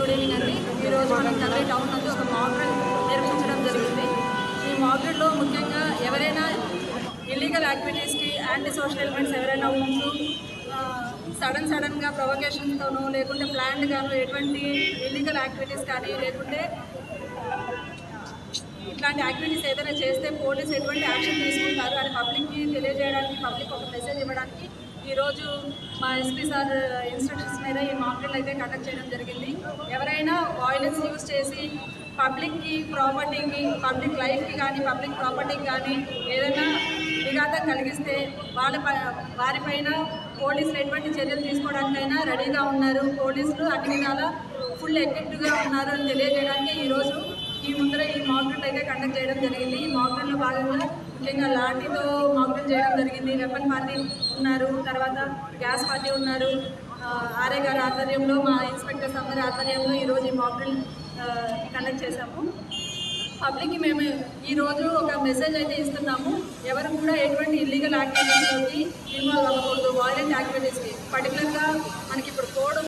Good evening అండి ఈరోజు మనం కర్రీ టౌన్ నందు ఒక మాడ్యూల్ నిర్మించడం జరిగింది. ఈ మాడ్యూల్లో ముఖ్యంగా ఎవరైనా ఇల్లీగల్ యాక్టివిటీస్కి యాంటీ సోషల్ ఎలిమెంట్స్ ఎవరైనా ఉంటూ సడన్ సడన్గా ప్రొవకేషన్తోనూ లేకుంటే ప్లాన్డ్గాను ఎటువంటి ఇల్లీగల్ యాక్టివిటీస్ కానీ లేకుంటే ఇట్లాంటి యాక్టివిటీస్ ఏదైనా చేస్తే పోలీస్ ఎటువంటి యాక్షన్ తీసుకుంటారు అని పబ్లిక్కి తెలియజేయడానికి పబ్లిక్ ఒక మెసేజ్ ఇవ్వడానికి ఈరోజు మా ఎస్పీ సార్ ఇన్స్ట్రక్షన్స్ మీద ఈ మాక్డ్రిల్ అయితే కండక్ట్ చేయడం జరిగింది. ఎవరైనా వాయిలెన్స్ యూజ్ చేసి పబ్లిక్కి ప్రాపర్టీకి పబ్లిక్ లైఫ్కి కానీ పబ్లిక్ ప్రాపర్టీకి కానీ ఏదైనా విఘాతం కలిగిస్తే వాళ్ళ ప- వారిపైన పోలీసులు ఎటువంటి చర్యలు తీసుకోవడానికైనా రెడీగా ఉన్నారు. పోలీసులు అన్ని విధాల ఫుల్ ఎఫెక్టివ్గా ఉన్నారు అని తెలియజేయడానికి ఈరోజు ఈ ముందర ఈ మాక్డ్రిల్ అయితే కండక్ట్ చేయడం జరిగింది. ఈ మాక్డ్రిల్లో భాగంగా ముఖ్యంగా లాఠీతో మాక్డ్రిల్ చేయడం జరిగింది. వెపన్ పార్టీ ఉన్నారు. తర్వాత గ్యాస్ పార్టీ ఉన్నారు. ఆర్ఏ గారి ఆధ్వర్యంలో మా ఇన్స్పెక్టర్స్ అందరి ఆధ్వర్యంలో ఈరోజు ఈ మాక్డ్రిల్ కండక్ట్ చేశాము. పబ్లిక్కి మేము ఈరోజు ఒక మెసేజ్ అయితే ఇస్తున్నాము. ఎవరు కూడా ఎటువంటి ఇల్లీగల్ యాక్టివిటీస్లోకి ఇన్వాల్వ్ అవ్వకూడదు. వాయిలెంట్ యాక్టివిటీస్కి పర్టికులర్గా మనకి ఇప్పుడు కోడ్